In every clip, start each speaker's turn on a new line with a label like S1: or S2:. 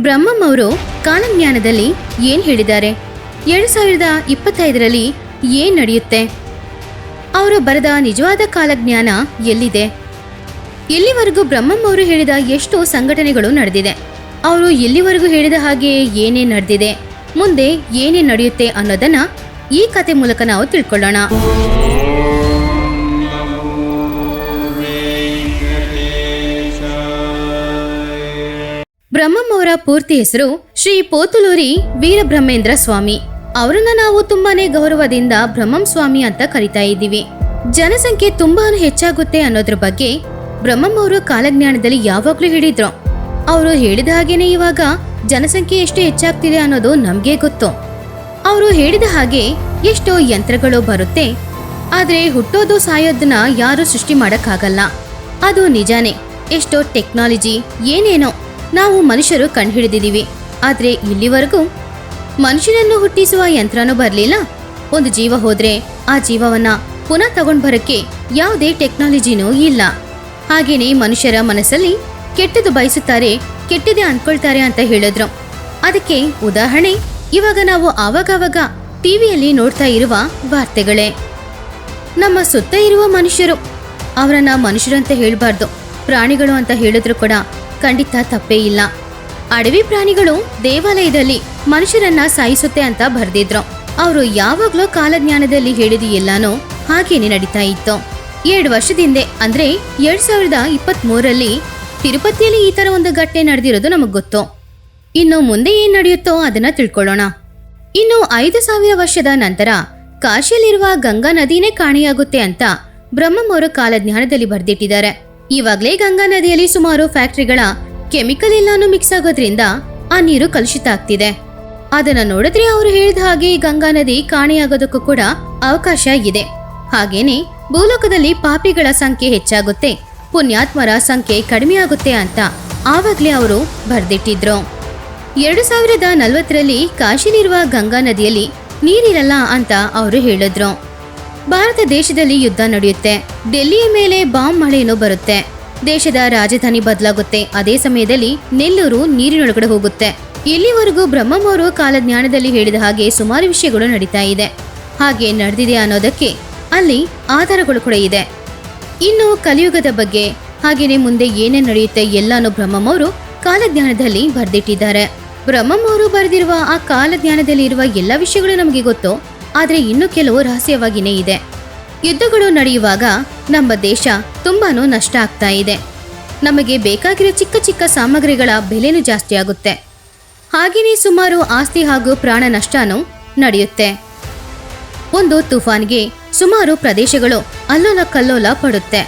S1: ಬ್ರಹ್ಮಂ ಅವರು ಕಾಲಜ್ಞಾನದಲ್ಲಿ ಏನ್ ಹೇಳಿದ್ದಾರೆ? ಎರಡು ಸಾವಿರದ ಇಪ್ಪತ್ತೈದರಲ್ಲಿ ಏನ್ ನಡೆಯುತ್ತೆ? ಅವರು ಬರೆದ ನಿಜವಾದ ಕಾಲಜ್ಞಾನ ಎಲ್ಲಿದೆ? ಎಲ್ಲಿವರೆಗೂ ಬ್ರಹ್ಮಂ ಅವರು ಹೇಳಿದ ಎಷ್ಟು ಸಂಘಟನೆಗಳು ನಡೆದಿದೆ. ಅವರು ಎಲ್ಲಿವರೆಗೂ ಹೇಳಿದ ಹಾಗೆ ಏನೇ ನಡೆದಿದೆ, ಮುಂದೆ ಏನೇ ನಡೆಯುತ್ತೆ ಅನ್ನೋದನ್ನ ಈ ಕತೆ ಮೂಲಕ ನಾವು ತಿಳ್ಕೊಳ್ಳೋಣ. ಬ್ರಹ್ಮಂ ಪೂರ್ತಿ ಹೆಸರು ಶ್ರೀ ಪೋತುಲೂರಿ ವೀರಬ್ರಹ್ಮೇಂದ್ರ ಸ್ವಾಮಿ. ಅವರನ್ನ ನಾವು ತುಂಬಾನೇ ಗೌರವದಿಂದ ಬ್ರಹ್ಮಂ ಸ್ವಾಮಿ ಅಂತ ಕರಿತಾ ಇದ್ದೀವಿ. ಜನಸಂಖ್ಯೆ ತುಂಬಾ ಹೆಚ್ಚಾಗುತ್ತೆ ಅನ್ನೋದ್ರ ಬಗ್ಗೆ ಬ್ರಹ್ಮಂ ಅವರು ಕಾಲಜ್ಞಾನದಲ್ಲಿ ಯಾವಾಗ್ಲೂ ಹೇಳಿದ್ರು. ಅವರು ಹೇಳಿದ ಹಾಗೇನೆ ಇವಾಗ ಜನಸಂಖ್ಯೆ ಎಷ್ಟು ಹೆಚ್ಚಾಗ್ತಿದೆ ಅನ್ನೋದು ನಮ್ಗೆ ಗೊತ್ತು. ಅವರು ಹೇಳಿದ ಹಾಗೆ ಎಷ್ಟೋ ಯಂತ್ರಗಳು ಬರುತ್ತೆ, ಆದ್ರೆ ಹುಟ್ಟೋದು ಸಾಯೋದನ್ನ ಯಾರು ಸೃಷ್ಟಿ ಮಾಡಕ್ಕಾಗಲ್ಲ. ಅದು ನಿಜಾನೇ. ಎಷ್ಟೋ ಟೆಕ್ನಾಲಜಿ, ಏನೇನೋ. ನಾವು ಮನುಷ್ಯರು ಕಂಡುಹಿಡಿದಿದ್ದೀವಿ. ಆದರೆ ಇಲ್ಲಿವರೆಗೂ ಮನುಷ್ಯನನ್ನು ಹುಟ್ಟಿಸುವ ಯಂತ್ರನೂ ಬರಲಿಲ್ಲ. ಒಂದು ಜೀವ ಹೋದರೆ ಆ ಜೀವವನ್ನ ಪುನಃ ತಗೊಂಡು ಬರಕ್ಕೆ ಯಾವುದೇ ಟೆಕ್ನಾಲಜಿನೂ ಇಲ್ಲ. ಹಾಗೆಯೇ ಮನುಷ್ಯರ ಮನಸ್ಸಲ್ಲಿ ಕೆಟ್ಟದು ಬಯಸುತ್ತಾರೆ ಕೆಟ್ಟದೆ ಅಂದ್ಕೊಳ್ತಾರೆ ಅಂತ ಹೇಳಿದ್ರು. ಅದಕ್ಕೆ ಉದಾಹರಣೆ, ಇವಾಗ ನಾವು ಆವಾಗವಾಗ ಟಿವಿಯಲ್ಲಿ ನೋಡ್ತಾ ಇರುವ ವಾರ್ತೆಗಳೇ. ನಮ್ಮ ಸುತ್ತ ಇರುವ ಮನುಷ್ಯರು, ಅವರನ್ನ ಮನುಷ್ಯರು ಅಂತ ಹೇಳಬಾರ್ದು. ಪ್ರಾಣಿಗಳು ಅಂತ ಹೇಳಿದ್ರು ಕೂಡ ಖಂಡಿತ ತಪ್ಪೇ ಇಲ್ಲ. ಅಡವಿ ಪ್ರಾಣಿಗಳು ದೇವಾಲಯದಲ್ಲಿ ಮನುಷ್ಯರನ್ನ ಸಾಯಿಸುತ್ತೆ ಅಂತ ಬರ್ದಿದ್ರು. ಅವರು ಯಾವಾಗ್ಲೂ ಕಾಲಜ್ಞಾನದಲ್ಲಿ ಹೇಳಿದ ಎಲ್ಲಾನೋ ಹಾಗೇನೆ ನಡೀತಾ ಇತ್ತು. ಎರಡು ವರ್ಷದಿಂದೆ ಅಂದ್ರೆ ಎರಡ್ ಸಾವಿರದ ಇಪ್ಪತ್ತ್ ಮೂರಲ್ಲಿ ತಿರುಪತಿಯಲ್ಲಿ ಈ ತರ ಒಂದು ಘಟನೆ ನಡೆದಿರೋದು ನಮಗ್ ಗೊತ್ತು. ಇನ್ನು ಮುಂದೆ ಏನ್ ನಡೆಯುತ್ತೋ ಅದನ್ನ ತಿಳ್ಕೊಳ್ಳೋಣ. ಇನ್ನು ಐದು ಸಾವಿರ ವರ್ಷದ ನಂತರ ಕಾಶಿಯಲ್ಲಿರುವ ಗಂಗಾ ನದಿನೇ ಕಾಣೆಯಾಗುತ್ತೆ ಅಂತ ಬ್ರಹ್ಮಂ ಅವರು ಕಾಲಜ್ಞಾನದಲ್ಲಿ ಬರೆದಿಟ್ಟಿದ್ದಾರೆ. ಇವಾಗ್ಲೇ ಗಂಗಾ ನದಿಯಲ್ಲಿ ಸುಮಾರು ಫ್ಯಾಕ್ಟರಿಗಳ ಕೆಮಿಕಲ್ ಎಲ್ಲಾನು ಮಿಕ್ಸ್ ಆಗೋದ್ರಿಂದ ಆ ನೀರು ಕಲುಷಿತ ಆಗ್ತಿದೆ. ಅದನ್ನ ನೋಡಿದ್ರೆ ಅವರು ಹೇಳಿದ ಹಾಗೆ ಗಂಗಾ ನದಿ ಕಾಣೆಯಾಗೋದಕ್ಕೂ ಕೂಡ ಅವಕಾಶ ಇದೆ. ಹಾಗೇನೆ ಭೂಲೋಕದಲ್ಲಿ ಪಾಪಿಗಳ ಸಂಖ್ಯೆ ಹೆಚ್ಚಾಗುತ್ತೆ, ಪುಣ್ಯಾತ್ಮರ ಸಂಖ್ಯೆ ಕಡಿಮೆಯಾಗುತ್ತೆ ಅಂತ ಆವಾಗ್ಲೇ ಅವರು ಬರ್ದಿಟ್ಟಿದ್ರು. ಎರಡು ಸಾವಿರದ ನಲವತ್ತರಲ್ಲಿ ಕಾಶಿಲಿರುವ ಗಂಗಾ ನದಿಯಲ್ಲಿ ನೀರಿರಲ್ಲ ಅಂತ ಅವರು ಹೇಳಿದ್ರು. ಭಾರತ ದೇಶದಲ್ಲಿ ಯುದ್ಧ ನಡೆಯುತ್ತೆ. ಡೆಲ್ಲಿಯ ಮೇಲೆ ಬಾಂಬ್ ಮಳೆಯನ್ನು ಬರುತ್ತೆ. ದೇಶದ ರಾಜಧಾನಿ ಬದಲಾಗುತ್ತೆ. ಅದೇ ಸಮಯದಲ್ಲಿ ನೆಲ್ಲೂರು ನೀರಿನೊಳಗಡೆ ಹೋಗುತ್ತೆ. ಇಲ್ಲಿವರೆಗೂ ಬ್ರಹ್ಮಂ ಅವರು ಕಾಲಜ್ಞಾನದಲ್ಲಿ ಹೇಳಿದ ಹಾಗೆ ಸುಮಾರು ವಿಷಯಗಳು ನಡೀತಾ ಇದೆ. ಹಾಗೆ ನಡೆದಿದೆ ಅನ್ನೋದಕ್ಕೆ ಅಲ್ಲಿ ಆಧಾರಗಳು ಕೂಡ ಇದೆ. ಇನ್ನು ಕಲಿಯುಗದ ಬಗ್ಗೆ ಹಾಗೆಯೇ ಮುಂದೆ ಏನೇ ನಡೆಯುತ್ತೆ ಎಲ್ಲಾನು ಬ್ರಹ್ಮಂ ಅವರು ಕಾಲಜ್ಞಾನದಲ್ಲಿ ಬರೆದಿಟ್ಟಿದ್ದಾರೆ. ಬ್ರಹ್ಮಂ ಅವರು ಬರೆದಿರುವ ಆ ಕಾಲಜ್ಞಾನದಲ್ಲಿ ಇರುವ ಎಲ್ಲ ವಿಷಯಗಳು ನಮಗೆ ಗೊತ್ತು ಆದ್ರೆ ಇನ್ನು ಕೆಲವು ರಹಸ್ಯವಾಗಿನೇ ಇದೆ. ಯುದ್ಧಗಳು ನಡೆಯುವಾಗ ನಮ್ಮ ದೇಶ ತುಂಬಾ ನಷ್ಟ ಆಗ್ತಾ ಇದೆ. ನಮಗೆ ಬೇಕಾಗಿರೋ ಚಿಕ್ಕ ಚಿಕ್ಕ ಸಾಮಗ್ರಿಗಳ ಬೆಲೆನೂ ಜಾಸ್ತಿ ಆಗುತ್ತೆ. ಹಾಗೆಯೇ ಸುಮಾರು ಆಸ್ತಿ ಹಾಗೂ ಪ್ರಾಣ ನಷ್ಟನೂ ನಡೆಯುತ್ತೆ. ಒಂದು ತುಫಾನ್ಗೆ ಸುಮಾರು ಪ್ರದೇಶಗಳು ಅಲ್ಲೋಲ ಕಲ್ಲೋಲ ಪಡುತ್ತೆ.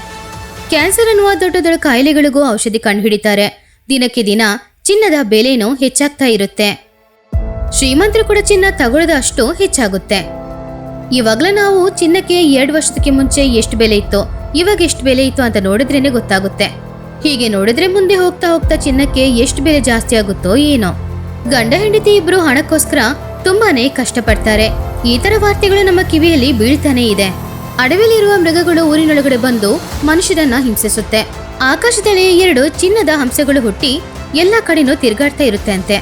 S1: ಕ್ಯಾನ್ಸರ್ ಅನ್ನುವ ದೊಡ್ಡ ದೊಡ್ಡ ಕಾಯಿಲೆಗಳಿಗೂ ಔಷಧಿ ಕಂಡುಹಿಡಿತಾರೆ. ದಿನಕ್ಕೆ ದಿನ ಚಿನ್ನದ ಬೆಲೆನೂ ಹೆಚ್ಚಾಗ್ತಾ ಇರುತ್ತೆ. ಶ್ರೀಮಂತರು ಕೂಡ ಚಿನ್ನ ತಗೊಳ್ಳೋದಷ್ಟು ಹೆಚ್ಚಾಗುತ್ತೆ. ಇವಾಗ್ಲೇ ನಾವು ಚಿನ್ನಕ್ಕೆ ಎರಡು ವರ್ಷದಕ್ಕೆ ಮುಂಚೆ ಎಷ್ಟು ಬೆಲೆ ಇತ್ತು, ಇವಾಗ ಎಷ್ಟು ಬೆಲೆ ಇತ್ತು ಅಂತ ನೋಡಿದ್ರೇನೆ ಗೊತ್ತಾಗುತ್ತೆ. ಹೀಗೆ ನೋಡಿದ್ರೆ ಮುಂದೆ ಹೋಗ್ತಾ ಹೋಗ್ತಾ ಚಿನ್ನಕ್ಕೆ ಎಷ್ಟು ಬೆಲೆ ಜಾಸ್ತಿ ಆಗುತ್ತೋ ಏನೋ. ಗಂಡ ಹೆಂಡತಿ ಇಬ್ರು ಹಣಕ್ಕೋಸ್ಕರ ತುಂಬಾನೇ ಕಷ್ಟಪಡ್ತಾರೆ. ಈ ತರ ವಾರ್ತೆಗಳು ನಮ್ಮ ಕಿವಿಯಲ್ಲಿ ಬೀಳ್ತಾನೆ ಇದೆ. ಅಡವಿಲಿರುವ ಮೃಗಗಳು ಊರಿನೊಳಗಡೆ ಬಂದು ಮನುಷ್ಯರನ್ನ ಹಿಂಸಿಸುತ್ತೆ. ಆಕಾಶದಲ್ಲಿ ಎರಡು ಚಿನ್ನದ ಹಂಸಗಳು ಹುಟ್ಟಿ ಎಲ್ಲ ಕಡೆನೂ ತಿರುಗಾಡ್ತಾ ಇರುತ್ತೆ ಅಂತೆ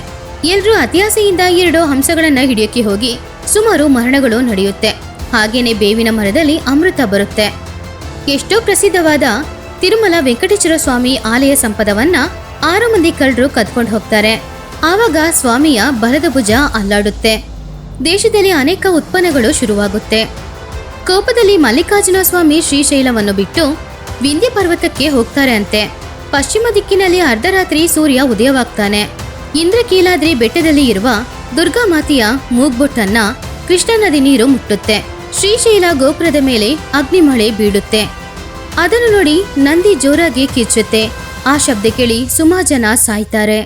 S1: ಎಲ್ರೂ ಅತಿಯಾಸೆಯಿಂದ ಎರಡು ಹಂಸಗಳನ್ನ ಹಿಡಿಯೋಕೆ ಹೋಗಿ ಸುಮಾರು ಮರಣಗಳು ನಡೆಯುತ್ತೆ. ಹಾಗೇನೆ ಬೇವಿನ ಮರದಲ್ಲಿ ಅಮೃತ ಬರುತ್ತೆ. ಎಷ್ಟೋ ಪ್ರಸಿದ್ಧವಾದ ತಿರುಮಲ ವೆಂಕಟೇಶ್ವರ ಸ್ವಾಮಿ ಆಲಯ ಸಂಪದವನ್ನ ಆರು ಮಂದಿ ಕಳ್ಳರು ಕದ್ಕೊಂಡು ಹೋಗ್ತಾರೆ. ಆವಾಗ ಸ್ವಾಮಿಯ ಬಲದ ಭುಜ ಅಲ್ಲಾಡುತ್ತೆ. ದೇಶದಲ್ಲಿ ಅನೇಕ ಉತ್ಪನ್ನಗಳು ಶುರುವಾಗುತ್ತೆ. ಕೋಪದಲ್ಲಿ ಮಲ್ಲಿಕಾರ್ಜುನ ಸ್ವಾಮಿ ಶ್ರೀಶೈಲವನ್ನು ಬಿಟ್ಟು ವಿಂಧ್ಯ ಪರ್ವತಕ್ಕೆ ಹೋಗ್ತಾರೆ ಅಂತೆ. ಪಶ್ಚಿಮ ದಿಕ್ಕಿನಲ್ಲಿ ಅರ್ಧರಾತ್ರಿ ಸೂರ್ಯ ಉದಯವಾಗ್ತಾನೆ. ಇಂದ್ರಕೀಲಾದ್ರಿ ಬೆಟ್ಟದಲ್ಲಿ ಇರುವ ದುರ್ಗಾ ಮಾತೆಯ ಮೂಗ್ಬೊಟ್ಟನ್ನ ಕೃಷ್ಣ ನದಿ ನೀರು ಮುಟ್ಟುತ್ತೆ. ಶ್ರೀಶೈಲ ಗೋಪುರದ ಮೇಲೆ ಅಗ್ನಿಮಳೆ ಬೀಳುತ್ತೆ. ಅದನ್ನು ನೋಡಿ ನಂದಿ ಜೋರಾಗಿ ಕಿಚ್ಚುತ್ತೆ ಆ ಶಬ್ದ ಕೇಳಿ ಸುಮಾರು ಜನ ಸಾಯ್ತಾರೆ.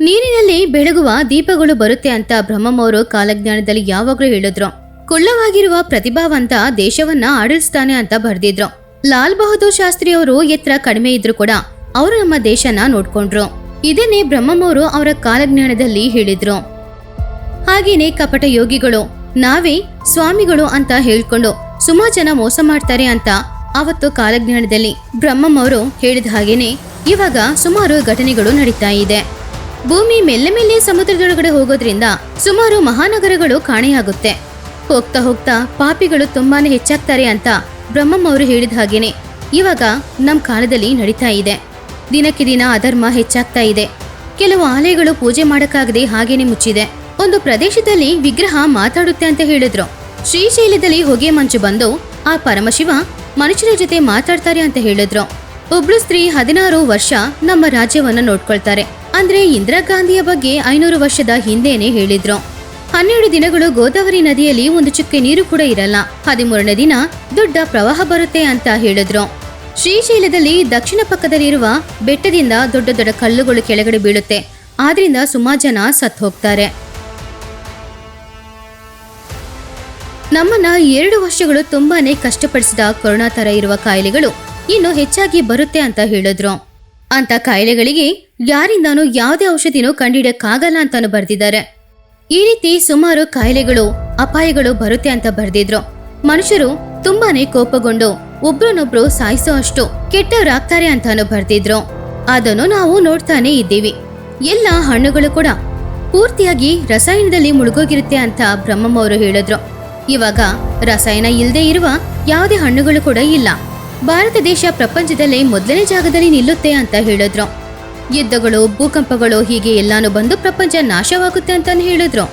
S1: ನೀರಿನಲ್ಲಿ ಬೆಳಗುವ ದೀಪಗಳು ಬರುತ್ತೆ ಅಂತ ಬ್ರಹ್ಮಮ್ಮವರು ಕಾಲಜ್ಞಾನದಲ್ಲಿ ಯಾವಾಗಲೂ ಹೇಳಿದ್ರು. ಕುಳ್ಳವಾಗಿರುವ ಪ್ರತಿಭಾವಂತ ದೇಶವನ್ನ ಆಡಳಿಸ್ತಾನೆ ಅಂತ ಬರೆದಿದ್ರು. ಲಾಲ್ ಬಹದ್ದೂರ್ ಶಾಸ್ತ್ರಿ ಅವರು ಎತ್ತರ ಕಡಿಮೆ ಇದ್ರು ಕೂಡ ಅವರು ನಮ್ಮ ದೇಶನ ನೋಡ್ಕೊಂಡ್ರು. ಇದನ್ನೇ ಬ್ರಹ್ಮಮ್ಮವರು ಅವರ ಕಾಲಜ್ಞಾನದಲ್ಲಿ ಹೇಳಿದ್ರು. ಹಾಗೇನೆ ಕಪಟ ಯೋಗಿಗಳು. ನಾವೇ ಸ್ವಾಮಿಗಳು ಅಂತ ಹೇಳ್ಕೊಂಡು ಸುಮಾರು ಜನ ಮೋಸ ಮಾಡ್ತಾರೆ ಅಂತ ಅವತ್ತು ಕಾಲಜ್ಞಾನದಲ್ಲಿ ಬ್ರಹ್ಮಂ ಅವರು ಹೇಳಿದ ಹಾಗೇನೆ ಇವಾಗ ಸುಮಾರು ಘಟನೆಗಳು ನಡೀತಾ ಇದೆ. ಭೂಮಿ ಮೆಲ್ಲೆ ಮೆಲ್ಲೆ ಸಮುದ್ರದೊಳಗಡೆ ಹೋಗೋದ್ರಿಂದ ಸುಮಾರು ಮಹಾನಗರಗಳು ಕಾಣೆಯಾಗುತ್ತೆ. ಹೋಗ್ತಾ ಹೋಗ್ತಾ ಪಾಪಿಗಳು ತುಂಬಾನೇ ಹೆಚ್ಚಾಗ್ತಾರೆ ಅಂತ ಬ್ರಹ್ಮಂ ಹೇಳಿದ ಹಾಗೇನೆ ಇವಾಗ ನಮ್ಮ ಕಾಲದಲ್ಲಿ ನಡೀತಾ ಇದೆ. ದಿನಕ್ಕೆ ದಿನ ಅಧರ್ಮ ಹೆಚ್ಚಾಗ್ತಾ ಇದೆ. ಕೆಲವು ಆಲಯಗಳು ಪೂಜೆ ಮಾಡೋಕ್ಕಾಗದೆ ಹಾಗೇನೆ ಮುಚ್ಚಿದೆ. ಒಂದು ಪ್ರದೇಶದಲ್ಲಿ ವಿಗ್ರಹ ಮಾತಾಡುತ್ತೆ ಅಂತ ಹೇಳಿದ್ರು. ಶ್ರೀಶೈಲದಲ್ಲಿ ಹೊಗೆ ಮಂಚು ಬಂದು ಆ ಪರಮಶಿವ ಮನುಷ್ಯರ ಜೊತೆ ಮಾತಾಡ್ತಾರೆ ಅಂತ ಹೇಳಿದ್ರು. ಒಬ್ಳು ಸ್ತ್ರೀ ಹದಿನಾರು ವರ್ಷ ನಮ್ಮ ರಾಜ್ಯವನ್ನ ನೋಡ್ಕೊಳ್ತಾರೆ. ಅಂದ್ರೆ ಇಂದಿರಾ ಗಾಂಧಿಯ ಬಗ್ಗೆ ಐನೂರು ವರ್ಷದ ಹಿಂದೆನೆ ಹೇಳಿದ್ರು. ಹನ್ನೆರಡು ದಿನಗಳು ಗೋದಾವರಿ ನದಿಯಲ್ಲಿ ಒಂದು ಚುಕ್ಕೆ ನೀರು ಕೂಡ ಇರಲ್ಲ. ಹದಿಮೂರನೇ ದಿನ ದೊಡ್ಡ ಪ್ರವಾಹ ಬರುತ್ತೆ ಅಂತ ಹೇಳಿದ್ರು. ಶ್ರೀಶೈಲದಲ್ಲಿ ದಕ್ಷಿಣ ಪಕ್ಕದಲ್ಲಿರುವ ಬೆಟ್ಟದಿಂದ ದೊಡ್ಡ ದೊಡ್ಡ ಕಲ್ಲುಗಳು ಕೆಳಗಡೆ ಬೀಳುತ್ತೆ. ಆದ್ರಿಂದ ಸುಮಾರು ಜನ ಸತ್ತು ಹೋಗ್ತಾರೆ. ನಮ್ಮನ್ನ ಎರಡು ವರ್ಷಗಳು ತುಂಬಾನೇ ಕಷ್ಟಪಡಿಸಿದ ಕೊರೋನಾ ತರ ಇರುವ ಕಾಯಿಲೆಗಳು ಇನ್ನು ಹೆಚ್ಚಾಗಿ ಬರುತ್ತೆ ಅಂತ ಹೇಳಿದ್ರು. ಅಂತ ಕಾಯಿಲೆಗಳಿಗೆ ಯಾರಿಂದಾನೂ ಯಾವುದೇ ಔಷಧಿನೂ ಕಂಡಿಡಕ್ಕಾಗಲ್ಲ ಅಂತಾನು ಬರ್ದಿದ್ದಾರೆ. ಈ ರೀತಿ ಸುಮಾರು ಕಾಯಿಲೆಗಳು, ಅಪಾಯಗಳು ಬರುತ್ತೆ ಅಂತ ಬರ್ದಿದ್ರು. ಮನುಷ್ಯರು ತುಂಬಾನೇ ಕೋಪಗೊಂಡು ಒಬ್ರನ್ನೊಬ್ರು ಸಾಯಿಸೋ ಅಷ್ಟು ಕೆಟ್ಟವರಾಗ್ತಾರೆ ಅಂತಾನು ಬರ್ದಿದ್ರು. ಅದನ್ನು ನಾವು ನೋಡ್ತಾನೆ ಇದ್ದೀವಿ. ಎಲ್ಲ ಹಣ್ಣುಗಳು ಕೂಡ ಪೂರ್ತಿಯಾಗಿ ರಸಾಯನದಲ್ಲಿ ಮುಳುಗೋಗಿರುತ್ತೆ ಅಂತ ಬ್ರಹ್ಮಮ್ಮ ಅವರು ಹೇಳಿದ್ರು. ಇವಾಗ ರಸಾಯನ ಇಲ್ಲದೆ ಇರುವ ಯಾವುದೇ ಹಣ್ಣುಗಳು ಕೂಡ ಇಲ್ಲ. ಭಾರತ ದೇಶ ಪ್ರಪಂಚದಲ್ಲೇ ಮೊದಲನೇ ಜಾಗದಲ್ಲಿ ನಿಲ್ಲುತ್ತೆ ಅಂತ ಹೇಳಿದ್ರು. ಯುದ್ಧಗಳು, ಭೂಕಂಪಗಳು ಹೀಗೆ ಎಲ್ಲಾನು ಬಂದು ಪ್ರಪಂಚ ನಾಶವಾಗುತ್ತೆ ಅಂತಾನು ಹೇಳಿದ್ರು.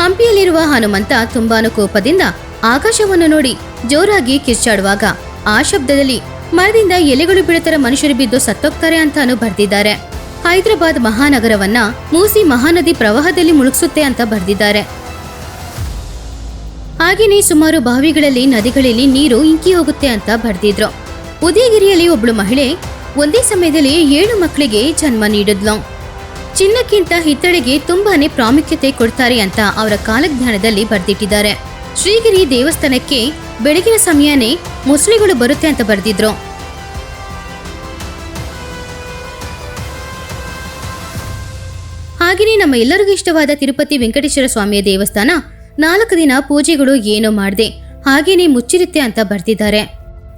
S1: ಹಂಪಿಯಲ್ಲಿರುವ ಹನುಮಂತ ತುಂಬಾನು ಕೋಪದಿಂದ ಆಕಾಶವನ್ನು ನೋಡಿ ಜೋರಾಗಿ ಕಿರ್ಚಾಡುವಾಗ ಆ ಶಬ್ದದಲ್ಲಿ ಮರದಿಂದ ಎಲೆಗಳು ಬೀಳತರ ಮನುಷ್ಯರು ಬಿದ್ದು ಸತ್ತೋಗ್ತಾರೆ ಅಂತಾನು ಬರ್ದಿದ್ದಾರೆ. ಹೈದರಾಬಾದ್ ಮಹಾನಗರವನ್ನ ಮೂಸಿ ಮಹಾನದಿ ಪ್ರವಾಹದಲ್ಲಿ ಮುಳುಗಿಸುತ್ತೆ ಅಂತ ಬರ್ದಿದ್ದಾರೆ. ಹಾಗೇನೆ ಸುಮಾರು ಬಾವಿಗಳಲ್ಲಿ, ನದಿಗಳಲ್ಲಿ ನೀರು ಇಂಕಿ ಹೋಗುತ್ತೆ ಅಂತ ಬರೆದಿದ್ರು. ಉದಯಗಿರಿಯಲ್ಲಿ ಒಬ್ಳು ಮಹಿಳೆ ಒಂದೇ ಸಮಯದಲ್ಲಿ ಏಳು ಮಕ್ಕಳಿಗೆ ಜನ್ಮ ನೀಡಿದ್ಲು. ಚಿನ್ನಕ್ಕಿಂತ ಹಿತ್ತಳೆಗೆ ತುಂಬಾನೇ ಪ್ರಾಮುಖ್ಯತೆ ಕೊಡ್ತಾರೆ ಅಂತ ಅವರ ಕಾಲಜ್ಞಾನದಲ್ಲಿ ಬರ್ದಿಟ್ಟಿದ್ದಾರೆ. ಶ್ರೀಗಿರಿ ದೇವಸ್ಥಾನಕ್ಕೆ ಬೆಳಗಿನ ಸಮಯನೇ ಮುಸ್ಲಿಗಳು ಬರುತ್ತೆ ಅಂತ ಬರೆದಿದ್ರು. ಹಾಗೆಯೇ ನಮ್ಮ ಎಲ್ಲರಿಗೂ ಇಷ್ಟವಾದ ತಿರುಪತಿ ವೆಂಕಟೇಶ್ವರ ಸ್ವಾಮಿಯ ದೇವಸ್ಥಾನ ನಾಲ್ಕು ದಿನ ಪೂಜೆಗಳು ಏನೂ ಮಾಡದೆ. ಹಾಗೇನೆ ಮುಚ್ಚಿರುತ್ತೆ ಅಂತ ಬರ್ತಿದ್ದಾರೆ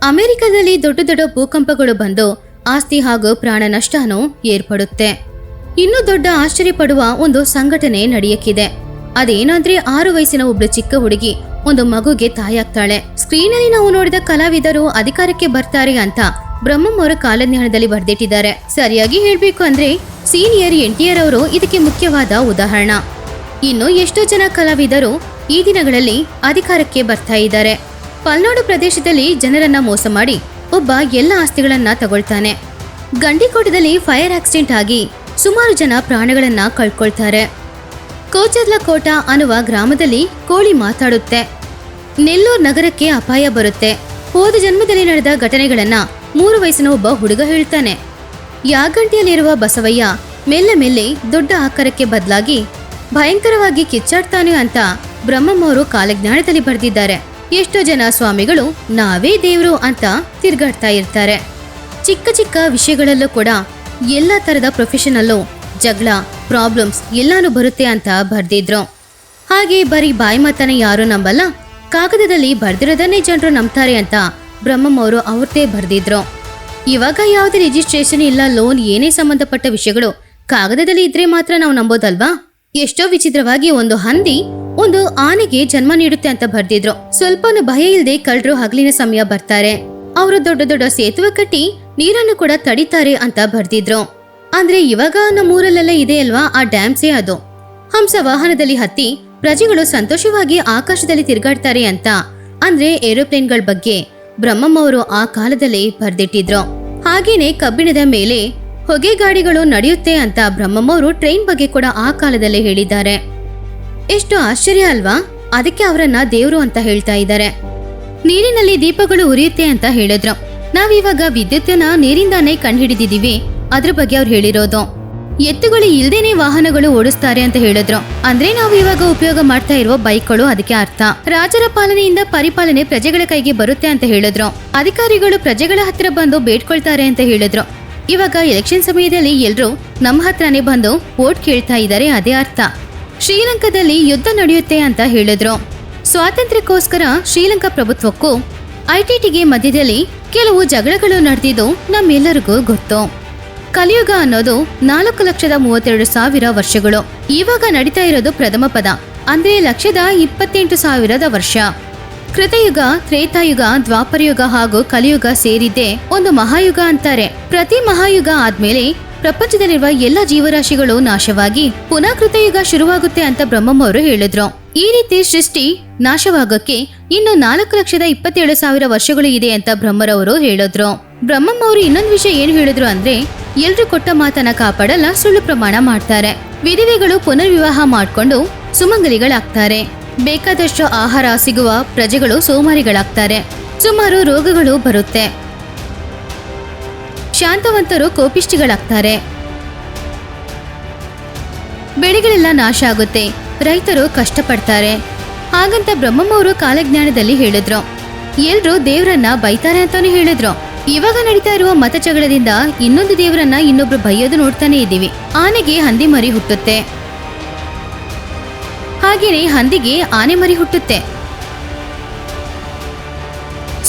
S1: ಅಮೆರಿಕದಲ್ಲಿ ದೊಡ್ಡ ದೊಡ್ಡ ಭೂಕಂಪಗಳು ಬಂದು ಆಸ್ತಿ ಹಾಗೂ ಪ್ರಾಣ ನಷ್ಟನೂ ಏರ್ಪಡುತ್ತೆ. ಇನ್ನೂ ದೊಡ್ಡ ಆಶ್ಚರ್ಯ ಪಡುವ ಒಂದು ಸಂಘಟನೆ ನಡೆಯಕ್ಕಿದೆ. ಅದೇನಾದ್ರೆ ಆರು ವಯಸ್ಸಿನ ಒಬ್ಳು ಚಿಕ್ಕ ಹುಡುಗಿ ಒಂದು ಮಗುಗೆ ತಾಯಾಗ್ತಾಳೆ. ಸ್ಕ್ರೀನಲ್ಲಿ ನಾವು ನೋಡಿದ ಕಲಾವಿದರು ಅಧಿಕಾರಕ್ಕೆ ಬರ್ತಾರೆ ಅಂತ ಬ್ರಹ್ಮಂ ಅವರ ಕಾಲಜ್ಞಾನದಲ್ಲಿ ಬರ್ದಿಟ್ಟಿದ್ದಾರೆ. ಸರಿಯಾಗಿ ಹೇಳ್ಬೇಕು ಅಂದ್ರೆ ಸೀನಿಯರ್ ಎನ್ ಟಿ ಆರ್ ಅವರು ಇದಕ್ಕೆ ಮುಖ್ಯವಾದ ಉದಾಹರಣ. ಇನ್ನು ಎಷ್ಟೋ ಜನ ಕಲಾವಿದರು ಈ ದಿನಗಳಲ್ಲಿ ಅಧಿಕಾರಕ್ಕೆ ಬರ್ತಾ ಇದ್ದಾರೆ. ಪಲ್ನಾಡು ಪ್ರದೇಶದಲ್ಲಿ ಜನರನ್ನ ಮೋಸ ಮಾಡಿ ಒಬ್ಬ ಎಲ್ಲ ಆಸ್ತಿಗಳನ್ನ ತಗೊಳ್ತಾನೆ. ಗಂಡಿಕೋಟದಲ್ಲಿ ಫೈರ್ ಆಕ್ಸಿಡೆಂಟ್ ಆಗಿ ಸುಮಾರು ಜನ ಪ್ರಾಣಗಳನ್ನ ಕಳ್ಕೊಳ್ತಾರೆ. ಕೋಚರ್ಲ ಕೋಟ ಅನ್ನುವ ಗ್ರಾಮದಲ್ಲಿ ಕೋಳಿ ಮಾತಾಡುತ್ತೆ. ನೆಲ್ಲೂರ್ ನಗರಕ್ಕೆ ಅಪಾಯ ಬರುತ್ತೆ. ಹೋದ ಜನ್ಮದಲ್ಲಿ ನಡೆದ ಘಟನೆಗಳನ್ನ ಮೂರು ವಯಸ್ಸಿನ ಒಬ್ಬ ಹುಡುಗ ಹೇಳ್ತಾನೆ. ಯಾಗಂಟಿಯಲ್ಲಿರುವ ಬಸವಯ್ಯ ಮೆಲ್ಲ ಮೆಲ್ಲೆ ದೊಡ್ಡ ಆಕಾರಕ್ಕೆ ಬದಲಾಗಿ ಭಯಂಕರವಾಗಿ ಕಿಚ್ಚಾಡ್ತಾನೆ ಅಂತ ಬ್ರಹ್ಮಮ್ಮವರು ಕಾಲಜ್ಞಾನದಲ್ಲಿ ಬರೆದಿದ್ದಾರೆ. ಎಷ್ಟೋ ಜನ ಸ್ವಾಮಿಗಳು, ನಾವೇ ದೇವರು ಅಂತ ತಿರ್ಗಾಡ್ತಾ ಇರ್ತಾರೆ. ಚಿಕ್ಕ ಚಿಕ್ಕ ವಿಷಯಗಳಲ್ಲೂ ಕೂಡ ಎಲ್ಲ ತರದ ಪ್ರೊಫೆಷನಲ್ಲೂ ಜಗಳ, ಪ್ರಾಬ್ಲಮ್ಸ್ ಎಲ್ಲಾನು ಬರುತ್ತೆ ಅಂತ ಬರ್ದಿದ್ರು. ಹಾಗೆ ಬರೀ ಬಾಯಿ ಮಾತನ ಯಾರು ನಂಬಲ್ಲ, ಕಾಗದದಲ್ಲಿ ಬರ್ದಿರೋದನ್ನೇ ಜನರು ನಂಬ್ತಾರೆ ಅಂತ ಬ್ರಹ್ಮಮ್ಮವರು ಅವರು ಅವ್ರದ್ದೇ ಬರ್ದಿದ್ರು. ಇವಾಗ ಯಾವುದೇ ರಿಜಿಸ್ಟ್ರೇಷನ್ ಇಲ್ಲ ಲೋನ್ ಏನೇ ಸಂಬಂಧಪಟ್ಟ ವಿಷಯಗಳು ಕಾಗದದಲ್ಲಿ ಇದ್ರೆ ಮಾತ್ರ ನಾವು ನಂಬೋದಲ್ವಾ? ಎಷ್ಟೋ ವಿಚಿತ್ರವಾಗಿ ಒಂದು ಹಂದಿ ಒಂದು ಆನೆಗೆ ಜನ್ಮ ನೀಡುತ್ತೆ ಅಂತ ಬರ್ದಿದ್ರು. ಸ್ವಲ್ಪನೂ ಭಯ ಇಲ್ಲದೆ ಕಳ್ಳರು ಹಗಲಿನ ಸಮಯ ಬರ್ತಾರೆ. ಅವರು ದೊಡ್ಡ ದೊಡ್ಡ ಸೇತುವೆ ಕಟ್ಟಿ ನೀರನ್ನು ಕೂಡ ತಡಿತಾರೆ ಅಂತ ಬರ್ದಿದ್ರು. ಅಂದ್ರೆ ಇವಾಗ ನಮ್ಮೂರಲ್ಲೆಲ್ಲ ಇದೆ ಅಲ್ವಾ ಆ ಡ್ಯಾಮ್ಸೇ ಅದು. ಹಂಸ ವಾಹನದಲ್ಲಿ ಹತ್ತಿ ಪ್ರಜೆಗಳು ಸಂತೋಷವಾಗಿ ಆಕಾಶದಲ್ಲಿ ತಿರುಗಾಡ್ತಾರೆ ಅಂತ. ಅಂದ್ರೆ ಏರೋಪ್ಲೇನ್ಗಳ ಬಗ್ಗೆ ಬ್ರಹ್ಮಮ್ಮ ಅವರು ಆ ಕಾಲದಲ್ಲಿ ಬರ್ದಿಟ್ಟಿದ್ರು. ಹಾಗೇನೆ ಕಬ್ಬಿಣದ ಮೇಲೆ ಹೊಗೆ ಗಾಡಿಗಳು ನಡೆಯುತ್ತೆ ಅಂತ ಬ್ರಹ್ಮಮ್ಮವರು ಟ್ರೈನ್ ಬಗ್ಗೆ ಕೂಡ ಆ ಕಾಲದಲ್ಲೇ ಹೇಳಿದ್ದಾರೆ. ಎಷ್ಟು ಆಶ್ಚರ್ಯ ಅಲ್ವಾ? ಅದಕ್ಕೆ ಅವರನ್ನ ದೇವರು ಅಂತ ಹೇಳ್ತಾ ಇದ್ದಾರೆ. ನೀರಿನಲ್ಲಿ ದೀಪಗಳು ಉರಿಯುತ್ತೆ ಅಂತ ಹೇಳಿದ್ರು. ನಾವಿವಾಗ ವಿದ್ಯುತ್ತನ್ನ ನೀರಿಂದಾನೇ ಕಂಡುಹಿಡಿದಿದೀವಿ ಅದ್ರ ಬಗ್ಗೆ ಅವ್ರು ಹೇಳಿರೋದು. ಎತ್ತುಗಳು ಇಲ್ದೇನೆ ವಾಹನಗಳು ಓಡಿಸ್ತಾರೆ ಅಂತ ಹೇಳಿದ್ರು. ಅಂದ್ರೆ ನಾವು ಇವಾಗ ಉಪಯೋಗ ಮಾಡ್ತಾ ಇರುವ ಬೈಕ್ಗಳು ಅದಕ್ಕೆ ಅರ್ಥ. ರಾಜರ ಪಾಲನೆಯಿಂದ ಪರಿಪಾಲನೆ ಪ್ರಜೆಗಳ ಕೈಗೆ ಬರುತ್ತೆ ಅಂತ ಹೇಳಿದ್ರು. ಅಧಿಕಾರಿಗಳು ಪ್ರಜೆಗಳ ಹತ್ತಿರ ಬಂದು ಬೇಡ್ಕೊಳ್ತಾರೆ ಅಂತ ಹೇಳಿದ್ರು. ಇವಾಗ ಎಲೆಕ್ಷನ್ ಸಮಯದಲ್ಲಿ ಎಲ್ಲರೂ ನಮ್ಮ ಹತ್ರನೇ ಬಂದು ವೋಟ್ ಕೇಳ್ತಾ ಇದ್ದಾರೆ, ಅದೇ ಅರ್ಥ. ಶ್ರೀಲಂಕಾದಲ್ಲಿ ಯುದ್ಧ ನಡೆಯುತ್ತೆ ಅಂತ ಹೇಳಿದ್ರು. ಸ್ವಾತಂತ್ರ್ಯಕ್ಕೋಸ್ಕರ ಶ್ರೀಲಂಕಾ ಪ್ರಭುತ್ವಕ್ಕೂ ಐಟಿಟಿಗೆ ಮಧ್ಯದಲ್ಲಿ ಕೆಲವು ಜಗಳಗಳು ನಡೆದಿದ್ದು ನಮ್ಮೆಲ್ಲರಿಗೂ ಗೊತ್ತು. ಕಲಿಯುಗ ಅನ್ನೋದು ನಾಲ್ಕು ಲಕ್ಷದ ಮೂವತ್ತೆರಡು ಸಾವಿರ ವರ್ಷಗಳು. ಇವಾಗ ನಡೀತಾ ಇರೋದು ಪ್ರಥಮ ಪದ, ಅಂದ್ರೆ ಲಕ್ಷದ ಇಪ್ಪತ್ತೆಂಟು ಸಾವಿರದ ವರ್ಷ. ಕೃತಯುಗ, ತ್ರೇತಾಯುಗ, ದ್ವಾಪರಯುಗ ಹಾಗೂ ಕಲಿಯುಗ ಸೇರಿದ್ದೆ ಒಂದು ಮಹಾಯುಗ ಅಂತಾರೆ. ಪ್ರತಿ ಮಹಾಯುಗ ಆದ್ಮೇಲೆ ಪ್ರಪಂಚದಲ್ಲಿರುವ ಎಲ್ಲ ಜೀವರಾಶಿಗಳು ನಾಶವಾಗಿ ಪುನಃ ಕೃತಯುಗ ಶುರುವಾಗುತ್ತೆ ಅಂತ ಬ್ರಹ್ಮಂ ಅವರು ಹೇಳಿದ್ರು. ಈ ರೀತಿ ಸೃಷ್ಟಿ ನಾಶವಾಗಕ್ಕೆ ಇನ್ನು ನಾಲ್ಕು ಲಕ್ಷದ ಇಪ್ಪತ್ತೇಳು ಸಾವಿರ ವರ್ಷಗಳು ಇದೆ ಅಂತ ಬ್ರಹ್ಮರವರು ಹೇಳಿದ್ರು. ಬ್ರಹ್ಮಂ ಅವರು ಇನ್ನೊಂದು ವಿಷಯ ಏನು ಹೇಳಿದ್ರು ಅಂದ್ರೆ, ಎಲ್ರು ಕೊಟ್ಟ ಮಾತನ್ನ ಕಾಪಾಡಲ್ಲ ಸುಳ್ಳು ಪ್ರಮಾಣ ಮಾಡ್ತಾರೆ. ವಿಧವೆಗಳು ಪುನರ್ವಿವಾಹ ಮಾಡ್ಕೊಂಡು ಸುಮಂಗಲಿಗಳಾಗ್ತಾರೆ. ಬೇಕಾದಷ್ಟು ಆಹಾರ ಸಿಗುವ ಪ್ರಜೆಗಳು ಸೋಮಾರಿಗಳಾಗ್ತಾರೆ. ಸುಮಾರು ರೋಗಗಳು ಬರುತ್ತೆ. ಶಾಂತವಂತರು ಕೋಪಿಷ್ಟಿಗಳಾಗ್ತಾರೆ ಬೆಳೆಗಳೆಲ್ಲ ನಾಶ ಆಗುತ್ತೆ. ರೈತರು ಕಷ್ಟಪಡ್ತಾರೆ. ಹಾಗಂತ ಬ್ರಹ್ಮಮ್ಮವರು ಕಾಲಜ್ಞಾನದಲ್ಲಿ ಹೇಳಿದ್ರು. ಎಲ್ರು ದೇವರನ್ನ ಬೈತಾರೆ ಅಂತಾನು ಹೇಳಿದ್ರು. ಇವಾಗ ನಡೀತಾ ಇರುವ ಮತ ಜಗಳದಿಂದ ಇನ್ನೊಂದು ದೇವರನ್ನ ಇನ್ನೊಬ್ರು ಬೈಯೋದು ನೋಡ್ತಾನೆ ಇದ್ದೀವಿ. ಆನೆಗೆ ಹಂದಿ ಮರಿ ಹುಟ್ಟುತ್ತೆ. ಹಾಗೇನೆ ಹಂದಿಗೆ ಆನೆ ಮರಿ ಹುಟ್ಟುತ್ತೆ.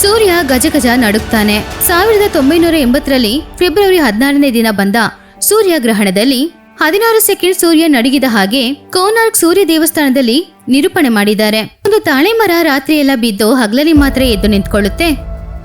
S1: ಸೂರ್ಯ ಗಜಗಜ ನಡುಕ್ತಾನೆ ಸಾವಿರದ ಒಂಬೈನೂರ ಎಂಬತ್ತರಲ್ಲಿ ಫೆಬ್ರವರಿ ಹದಿನಾರನೇ ದಿನ ಬಂದ ಸೂರ್ಯ ಗ್ರಹಣದಲ್ಲಿ ಹದಿನಾರು ಸೆಕೆಂಡ್ ಸೂರ್ಯ ನಡಗಿದ ಹಾಗೆ ಕೋನಾರ್ಕ್ ಸೂರ್ಯ ದೇವಸ್ಥಾನದಲ್ಲಿ ನಿರೂಪಣೆ ಮಾಡಿದ್ದಾರೆ. ಒಂದು ತಾಳೆ ಮರ ರಾತ್ರಿಯೆಲ್ಲ ಬಿದ್ದು ಹಗಲಲ್ಲಿ ಮಾತ್ರ ಎದ್ದು ನಿಂತ್ಕೊಳ್ಳುತ್ತೆ.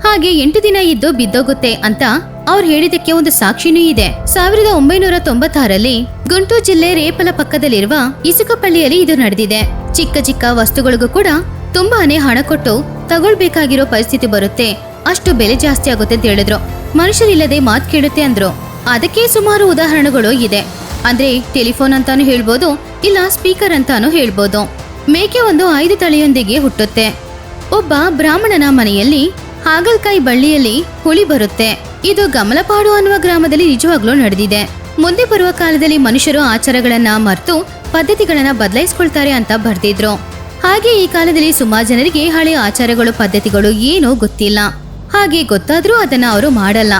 S1: ಹಾಗೆ ಎಂಟು ದಿನ ಇದ್ದು ಬಿದ್ದೋಗುತ್ತೆ ಅಂತ ಅವ್ರು ಹೇಳಿದಕ್ಕೆ ಒಂದು ಸಾಕ್ಷಿನೂ ಇದೆ. ಸಾವಿರದ ಒಂಬೈನೂರ ತೊಂಬತ್ತಾರಲ್ಲಿ ಗುಂಟೂರು ಜಿಲ್ಲೆ ರೇಪಲ ಪಕ್ಕದಲ್ಲಿರುವ ಇಸುಕಪಳ್ಳಿಯಲ್ಲಿ ಇದು ನಡೆದಿದೆ. ಚಿಕ್ಕ ಚಿಕ್ಕ ವಸ್ತುಗಳಿಗೂ ಕೂಡ ತುಂಬಾನೇ ಹಣ ಕೊಟ್ಟು ತಗೊಳ್ಬೇಕಾಗಿರೋ ಪರಿಸ್ಥಿತಿ ಬರುತ್ತೆ. ಅಷ್ಟು ಬೆಲೆ ಜಾಸ್ತಿ ಆಗುತ್ತೆ ಅಂತ ಹೇಳಿದ್ರು. ಮನುಷ್ಯರಿಲ್ಲದೆ ಮಾತು ಕೇಳುತ್ತೆ ಅಂದ್ರು. ಅದಕ್ಕೆ ಸುಮಾರು ಉದಾಹರಣೆಗಳು ಇದೆ. ಅಂದ್ರೆ ಟೆಲಿಫೋನ್ ಅಂತಾನು ಹೇಳ್ಬೋದು, ಇಲ್ಲ ಸ್ಪೀಕರ್ ಅಂತಾನು ಹೇಳ್ಬೋದು. ಮೇಕೆ ಒಂದು ಐದು ತಳಿಯೊಂದಿಗೆ ಹುಟ್ಟುತ್ತೆ. ಒಬ್ಬ ಬ್ರಾಹ್ಮಣನ ಮನೆಯಲ್ಲಿ ಹಾಗಲ್ಕಾಯಿ ಬಳ್ಳಿಯಲ್ಲಿ ಹುಳಿ ಬರುತ್ತೆ. ಇದು ಗಮಲಪಾಡು ಅನ್ನುವ ಗ್ರಾಮದಲ್ಲಿ ನಿಜವಾಗ್ಲೂ ನಡೆದಿದೆ. ಮುಂದೆ ಬರುವ ಕಾಲದಲ್ಲಿ ಮನುಷ್ಯರು ಆಚಾರಗಳನ್ನ ಮರೆತು ಪದ್ಧತಿಗಳನ್ನ ಬದಲಾಯಿಸ್ಕೊಳ್ತಾರೆ ಅಂತ ಬರ್ತಿದ್ರು ಹಾಗೆ ಈ ಕಾಲದಲ್ಲಿ ಸುಮಾರು ಜನರಿಗೆ ಹಳೆ ಆಚಾರಗಳು, ಪದ್ಧತಿಗಳು ಏನೂ ಗೊತ್ತಿಲ್ಲ. ಹಾಗೆ ಗೊತ್ತಾದ್ರೂ ಅದನ್ನ ಅವರು ಮಾಡಲ್ಲ.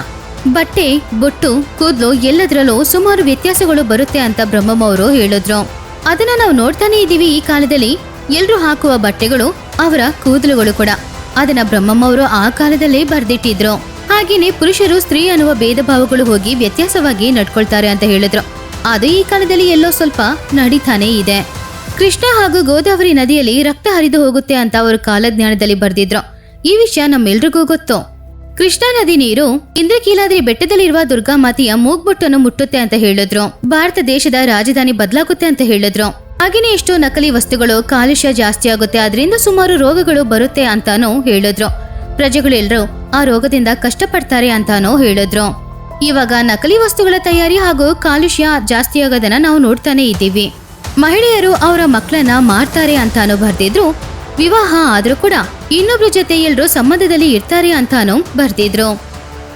S1: ಬಟ್ಟೆ, ಬೊಟ್ಟು, ಕೂದಲು ಎಲ್ಲದರಲ್ಲೂ ಸುಮಾರು ವ್ಯತ್ಯಾಸಗಳು ಬರುತ್ತೆ ಅಂತ ಬ್ರಹ್ಮಮ್ಮ ಅವರು ಹೇಳಿದ್ರು. ಅದನ್ನ ನಾವು ನೋಡ್ತಾನೆ ಇದ್ದೀವಿ ಈ ಕಾಲದಲ್ಲಿ. ಎಲ್ರು ಹಾಕುವ ಬಟ್ಟೆಗಳು ಅವರ ಕೂದಲುಗಳು ಕೂಡ. ಅದನ್ನ ಬ್ರಹ್ಮಮ್ಮವರು ಆ ಕಾಲದಲ್ಲೇ ಬರ್ದಿಟ್ಟಿದ್ರು. ಹಾಗೇನೆ ಪುರುಷರು ಸ್ತ್ರೀ ಅನ್ನುವ ಭೇದ ಭಾವಗಳು ಹೋಗಿ ವ್ಯತ್ಯಾಸವಾಗಿ ನಡ್ಕೊಳ್ತಾರೆ ಅಂತ ಹೇಳಿದ್ರು. ಅದು ಈ ಕಾಲದಲ್ಲಿ ಎಲ್ಲೋ ಸ್ವಲ್ಪ ನಡೀತಾನೆ ಇದೆ. ಕೃಷ್ಣ ಹಾಗೂ ಗೋದಾವರಿ ನದಿಯಲ್ಲಿ ರಕ್ತ ಹರಿದು ಹೋಗುತ್ತೆ ಅಂತ ಅವರು ಕಾಲಜ್ಞಾನದಲ್ಲಿ ಬರ್ದಿದ್ರು. ಈ ವಿಷಯ ನಮ್ಮೆಲ್ರಿಗೂ ಗೊತ್ತು. ಕೃಷ್ಣಾ ನದಿ ನೀರು ಇಂದ್ರಕೀಲಾದ್ರಿ ಬೆಟ್ಟದಲ್ಲಿರುವ ದುರ್ಗಾ ಮಾತೆಯ ಮೂಗ್ಬುಟ್ಟನ್ನು ಮುಟ್ಟುತ್ತೆ ಅಂತ ಹೇಳಿದ್ರು. ಭಾರತ ದೇಶದ ರಾಜಧಾನಿ ಬದಲಾಗುತ್ತೆ ಅಂತ ಹೇಳಿದ್ರು. ಹಾಗೇನೆ ಎಷ್ಟೋ ನಕಲಿ ವಸ್ತುಗಳು ಕಾಲುಷ್ಯ ಜಾಸ್ತಿ ಆಗುತ್ತೆ ಅದರಿಂದ ಸುಮಾರು ರೋಗಗಳು ಬರುತ್ತೆ ಅಂತಾನೂ ಹೇಳಿದ್ರು. ಪ್ರಜೆಗಳೆಲ್ಲರೂ ಆ ರೋಗದಿಂದ ಕಷ್ಟಪಡ್ತಾರೆ ಅಂತಾನೂ ಹೇಳಿದ್ರು. ಇವಾಗ ನಕಲಿ ವಸ್ತುಗಳ ತಯಾರಿ ಹಾಗೂ ಕಾಲುಷ್ಯ ಜಾಸ್ತಿ ಆಗೋದನ್ನ ನಾವು ನೋಡ್ತಾನೆ ಇದ್ದೀವಿ. ಮಹಿಳೆಯರು ಅವರ ಮಕ್ಕಳನ್ನ ಮಾರ್ತಾರೆ ಅಂತಾನೂ ಬರ್ದಿದ್ರು. ವಿವಾಹ ಆದ್ರೂ ಕೂಡ ಇನ್ನೊಬ್ರ ಜೊತೆ ಎಲ್ಲರೂ ಸಂಬಂಧದಲ್ಲಿ ಇರ್ತಾರೆ ಅಂತಾನೂ ಬರ್ದಿದ್ರು.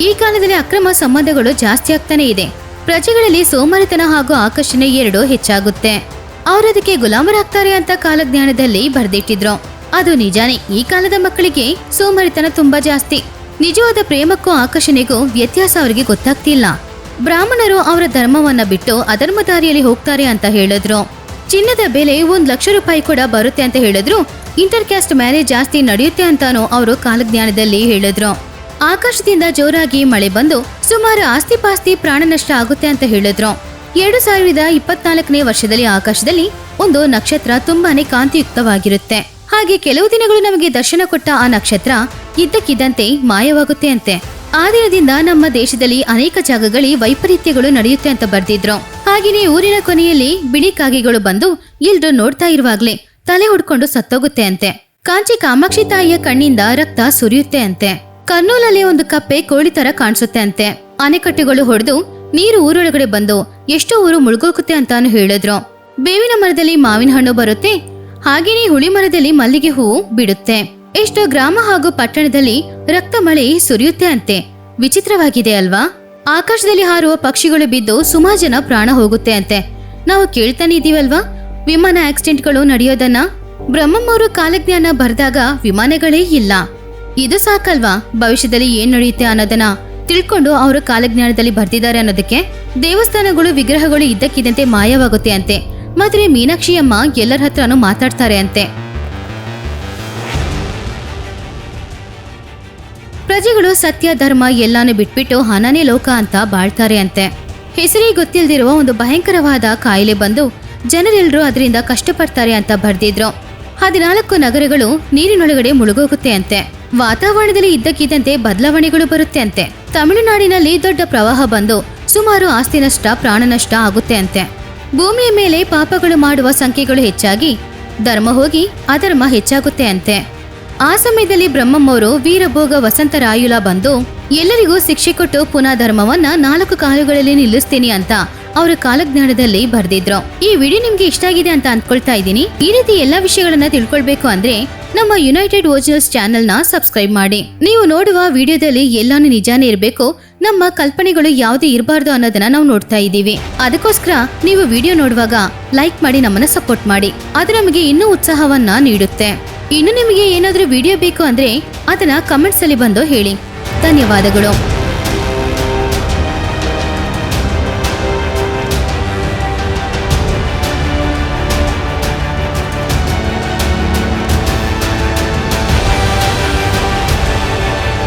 S1: ಈ ಕಾಲದಲ್ಲಿ ಅಕ್ರಮ ಸಂಬಂಧಗಳು ಜಾಸ್ತಿ ಆಗ್ತಾನೆ ಇದೆ. ಪ್ರಜೆಗಳಲ್ಲಿ ಸೋಮಾರಿತನ ಹಾಗೂ ಆಕರ್ಷಣೆ ಎರಡೂ ಹೆಚ್ಚಾಗುತ್ತೆ. ಅವರದಕ್ಕೆ ಗುಲಾಮರಾಗ್ತಾರೆ ಅಂತ ಕಾಲಜ್ಞಾನದಲ್ಲಿ ಬರೆದಿಟ್ಟಿದ್ರು. ಅದು ನಿಜಾನೇ, ಈ ಕಾಲದ ಮಕ್ಕಳಿಗೆ ಸೋಮಾರಿತನ ತುಂಬಾ ಜಾಸ್ತಿ. ನಿಜವಾದ ಪ್ರೇಮಕ್ಕೂ ಆಕರ್ಷಣೆಗೂ ವ್ಯತ್ಯಾಸ ಅವರಿಗೆ ಗೊತ್ತಾಗ್ತಿಲ್ಲ. ಬ್ರಾಹ್ಮಣರು ಅವರ ಧರ್ಮವನ್ನ ಬಿಟ್ಟು ಅಧರ್ಮ ದಾರಿಯಲ್ಲಿ ಹೋಗ್ತಾರೆ ಅಂತ ಹೇಳಿದ್ರು. ಚಿನ್ನದ ಬೆಲೆ ಒಂದ್ ಲಕ್ಷ ರೂಪಾಯಿ ಕೂಡ ಬರುತ್ತೆ ಅಂತ ಹೇಳಿದ್ರು. ಇಂಟರ್ ಕ್ಯಾಸ್ಟ್ ಮ್ಯಾರೇಜ್ ಜಾಸ್ತಿ ನಡೆಯುತ್ತೆ ಅಂತಾನು ಅವರು ಕಾಲಜ್ಞಾನದಲ್ಲಿ ಹೇಳಿದ್ರು. ಆಕಾಶದಿಂದ ಜೋರಾಗಿ ಮಳೆ ಬಂದು ಸುಮಾರು ಆಸ್ತಿ ಪಾಸ್ತಿ ಪ್ರಾಣ ನಷ್ಟ ಆಗುತ್ತೆ ಅಂತ ಹೇಳಿದ್ರು. ಎರಡು ಸಾವಿರದ ಇಪ್ಪತ್ನಾಲ್ಕನೇ ವರ್ಷದಲ್ಲಿ ಆಕಾಶದಲ್ಲಿ ಒಂದು ನಕ್ಷತ್ರ ತುಂಬಾನೇ ಕಾಂತಿಯುಕ್ತವಾಗಿರುತ್ತೆ. ಹಾಗೆ ಕೆಲವು ದಿನಗಳು ನಮಗೆ ದರ್ಶನ ಕೊಟ್ಟ ಆ ನಕ್ಷತ್ರ ಇದ್ದಕ್ಕಿದ್ದಂತೆ ಮಾಯವಾಗುತ್ತೆ ಅಂತೆ. ಆ ದಿನದಿಂದ ನಮ್ಮ ದೇಶದಲ್ಲಿ ಅನೇಕ ಜಾಗಗಳಲ್ಲಿ ವೈಪರೀತ್ಯಗಳು ನಡೆಯುತ್ತೆ ಅಂತ ಬರ್ದಿದ್ರು. ಹಾಗೆಯೇ ಊರಿನ ಕೊನೆಯಲ್ಲಿ ಬಿಳಿ ಕಾಗೆಗಳು ಬಂದು ಎಲ್ರು ನೋಡ್ತಾ ಇರುವಾಗ್ಲೇ ತಲೆ ಹೊಡ್ಕೊಂಡು ಸತ್ತೋಗುತ್ತೆ ಅಂತೆ. ಕಾಂಚಿ ಕಾಮಾಕ್ಷಿ ತಾಯಿಯ ಕಣ್ಣಿಂದ ರಕ್ತ ಸುರಿಯುತ್ತೆ ಅಂತೆ. ಕರ್ನೂಲಲ್ಲಿ ಒಂದು ಕಪ್ಪೆ ಕೋಳಿ ತರ ಕಾಣಿಸುತ್ತೆ ಅಂತೆ. ಅಣೆಕಟ್ಟೆಗಳು ಹೊಡೆದು ನೀರು ಊರೊಳಗಡೆ ಬಂದು ಎಷ್ಟೋ ಊರು ಮುಳುಗೋಗುತ್ತೆ ಅಂತಾನು ಹೇಳಿದ್ರು. ಬೇವಿನ ಮರದಲ್ಲಿ ಮಾವಿನ ಹಣ್ಣು ಬರುತ್ತೆ ಹಾಗೇನೇ ಹುಳಿ ಮರದಲ್ಲಿ ಮಲ್ಲಿಗೆ ಹೂವು ಬಿಡುತ್ತೆ. ಎಷ್ಟೋ ಗ್ರಾಮ ಹಾಗೂ ಪಟ್ಟಣದಲ್ಲಿ ರಕ್ತ ಮಳೆ ಸುರಿಯುತ್ತೆ ಅಂತೆ. ವಿಚಿತ್ರವಾಗಿದೆ ಅಲ್ವಾ? ಆಕಾಶದಲ್ಲಿ ಹಾರುವ ಪಕ್ಷಿಗಳು ಬಿದ್ದು ಸುಮಾರು ಜನ ಪ್ರಾಣ ಹೋಗುತ್ತೆ ಅಂತೆ. ನಾವು ಕೇಳ್ತಾನೆ ಇದೀವಲ್ವಾ? ವಿಮಾನ ಆಕ್ಸಿಡೆಂಟ್ಗಳು ನಡೆಯೋದನ್ನ? ಬ್ರಹ್ಮಮ್ಮವರು ಕಾಲಜ್ಞಾನ ಬರೆದಾಗ ವಿಮಾನಗಳೇ ಇಲ್ಲ. ಇದು ಸಾಕಲ್ವಾ? ಭವಿಷ್ಯದಲ್ಲಿ ಏನ್ ನಡೆಯುತ್ತೆ ಅನ್ನೋದನ್ನ? ತಿಳ್ಕೊಂಡು ಅವರು ಕಾಲಜ್ಞಾನದಲ್ಲಿ ಬರ್ತಿದ್ದಾರೆ ಅನ್ನೋದಕ್ಕೆ ದೇವಸ್ಥಾನಗಳು, ವಿಗ್ರಹಗಳು ಇದ್ದಕ್ಕಿದ್ದಂತೆ ಮಾಯವಾಗುತ್ತೆ ಅಂತೆ. ಮಾತ್ರ ಮೀನಾಕ್ಷಿ ಅಮ್ಮ ಎಲ್ಲರ ಹತ್ರನೂ ಮಾತಾಡ್ತಾರೆ ಅಂತೆ. ಪ್ರಜೆಗಳು ಸತ್ಯ, ಧರ್ಮ ಎಲ್ಲಾನು ಬಿಟ್ಬಿಟ್ಟು ಹಣನೇ ಲೋಕ ಅಂತ ಬಾಳ್ತಾರೆ ಅಂತೆ. ಹೆಸರೇ ಗೊತ್ತಿಲ್ದಿರುವ ಒಂದು ಭಯಂಕರವಾದ ಕಾಯಿಲೆ ಬಂದು ಜನರೆಲ್ಲರೂ ಅದರಿಂದ ಕಷ್ಟಪಡ್ತಾರೆ ಅಂತ ಬರ್ದಿದ್ರು. ಹದಿನಾಲ್ಕು ನಗರಗಳು ನೀರಿನೊಳಗಡೆ ಮುಳುಗೋಗುತ್ತೆ ಅಂತೆ. ವಾತಾವರಣದಲ್ಲಿ ಇದ್ದಕ್ಕಿದ್ದಂತೆ ಬದಲಾವಣೆಗಳು ಬರುತ್ತೆ ಅಂತೆ. ತಮಿಳುನಾಡಿನಲ್ಲಿ ದೊಡ್ಡ ಪ್ರವಾಹ ಬಂದು ಸುಮಾರು ಆಸ್ತಿ ನಷ್ಟ, ಪ್ರಾಣ ನಷ್ಟ ಆಗುತ್ತೆ ಅಂತೆ. ಭೂಮಿಯ ಮೇಲೆ ಪಾಪಗಳು ಮಾಡುವ ಸಂಖ್ಯೆಗಳು ಹೆಚ್ಚಾಗಿ ಧರ್ಮ ಹೋಗಿ ಅಧರ್ಮ ಹೆಚ್ಚಾಗುತ್ತೆ ಅಂತೆ. ಆ ಸಮಯದಲ್ಲಿ ಬ್ರಹ್ಮಮ್ಮವರು ವೀರಭೋಗ, ವಸಂತರಾಯುಲ ಬಂದು ಎಲ್ಲರಿಗೂ ಶಿಕ್ಷೆ ಕೊಟ್ಟು ಪುನಃ ಧರ್ಮವನ್ನ ನಾಲ್ಕು ಕಾಲುಗಳಲ್ಲಿ ನಿಲ್ಲಿಸ್ತೀನಿ ಅಂತ ಅವರ ಕಾಲಜ್ಞಾನದಲ್ಲಿ ಬರ್ದಿದ್ರು. ಈ ವಿಡಿಯೋ ನಿಮ್ಗೆ ಇಷ್ಟ ಆಗಿದೆ ಅಂತ ಅಂದ್ಕೊಳ್ತಾ ಇದ್ದೀನಿ. ಈ ರೀತಿ ಎಲ್ಲಾ ವಿಷಯಗಳನ್ನ ತಿಳ್ಕೊಳ್ಬೇಕು ಅಂದ್ರೆ ನಮ್ಮ ಯುನೈಟೆಡ್ ಓರಿಜಿನಲ್ಸ್ ಚಾನೆಲ್ನ ಸಬ್ಸ್ಕ್ರೈಬ್ ಮಾಡಿ. ನೀವು ನೋಡುವ ವಿಡಿಯೋದಲ್ಲಿ ಎಲ್ಲಾನು ನಿಜಾನೇ ಇರಬೇಕು, ನಮ್ಮ ಕಲ್ಪನೆಗಳು ಯಾವುದೇ ಇರಬಾರ್ದು ಅನ್ನೋದನ್ನ ನಾವು ನೋಡ್ತಾ ಇದ್ದೀವಿ. ಅದಕ್ಕೋಸ್ಕರ ನೀವು ವಿಡಿಯೋ ನೋಡುವಾಗ ಲೈಕ್ ಮಾಡಿ, ನಮ್ಮನ್ನ ಸಪೋರ್ಟ್ ಮಾಡಿ. ಅದು ನಮಗೆ ಇನ್ನೂ ಉತ್ಸಾಹವನ್ನ ನೀಡುತ್ತೆ. ಇನ್ನು ನಿಮಗೆ ಏನಾದರೂ ವಿಡಿಯೋ ಬೇಕು ಅಂದ್ರೆ ಅದನ್ನ ಕಮೆಂಟ್ಸ್ ಅಲ್ಲಿ ಬಂದು ಹೇಳಿ. ಧನ್ಯವಾದಗಳು.